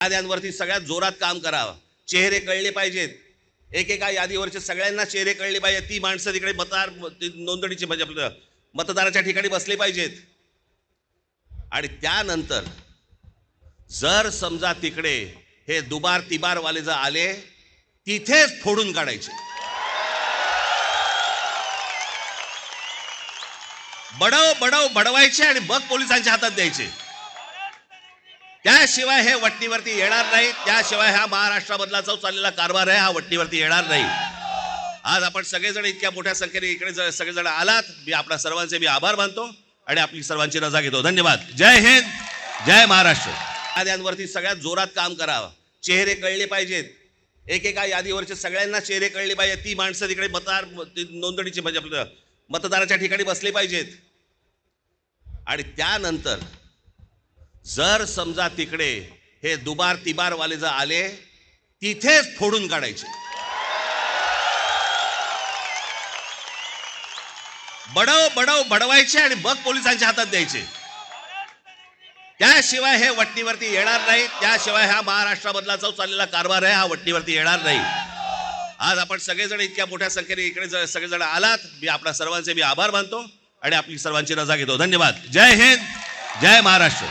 याद्यांवरती सगळ्यात जोरात काम करावं. चेहरे कळले पाहिजेत. एकेका यादीवरचे सगळ्यांना चेहरे कळले पाहिजेत. ती माणसं तिकडे मतदार नोंदणीचे म्हणजे आपलं मतदाराच्या ठिकाणी बसले पाहिजेत. आणि त्यानंतर जर समजा तिकडे हे दुबार तिबारवाले जर आले तिथेच फोडून काढायचे. बडव बडव बडवायचे आणि मग पोलिसांच्या हातात द्यायचे. त्याशिवाय हे वट्टीवरती येणार नाही. त्याशिवाय हा महाराष्ट्रामधला जो चाललेला कारभार आहे हा वट्टीवरती येणार नाही. आज आपण सगळेजण इतक्या मोठ्या संख्येने इकडे सगळेजण आलात. मी आपल्या सर्वांचे मी आभार मानतो आणि आपली सर्वांची रजा घेतो. धन्यवाद. जय हिंद जय महाराष्ट्र. याद्यांवरती सगळ्यात जोरात काम करावं. चेहरे कळले पाहिजेत. एकेका यादीवरचे सगळ्यांना चेहरे कळले पाहिजेत. ती माणसं तिकडे मतदार नोंदणीची नोंदणीचे म्हणजे आपलं मतदाराच्या ठिकाणी बसले पाहिजेत. आणि त्यानंतर जर समजा तिकडे हे दुबार तिबारवाले जर आले तिथेच फोडून काढायचे. बडव बडव बडवायचे आणि मग पोलिसांच्या हातात द्यायचे. त्याशिवाय हे वट्टीवरती येणार नाही त्याशिवाय हा महाराष्ट्रामधला जो चाललेला कारभार आहे हा वट्टीवरती येणार नाही. आज आपण सगळेजण इतक्या मोठ्या संख्येने इकडे सगळेजण आलात. मी आपल्या सर्वांचे मी आभार मानतो आणि आपली सर्वांची रजा घेतो. धन्यवाद. जय हिंद. जय महाराष्ट्र.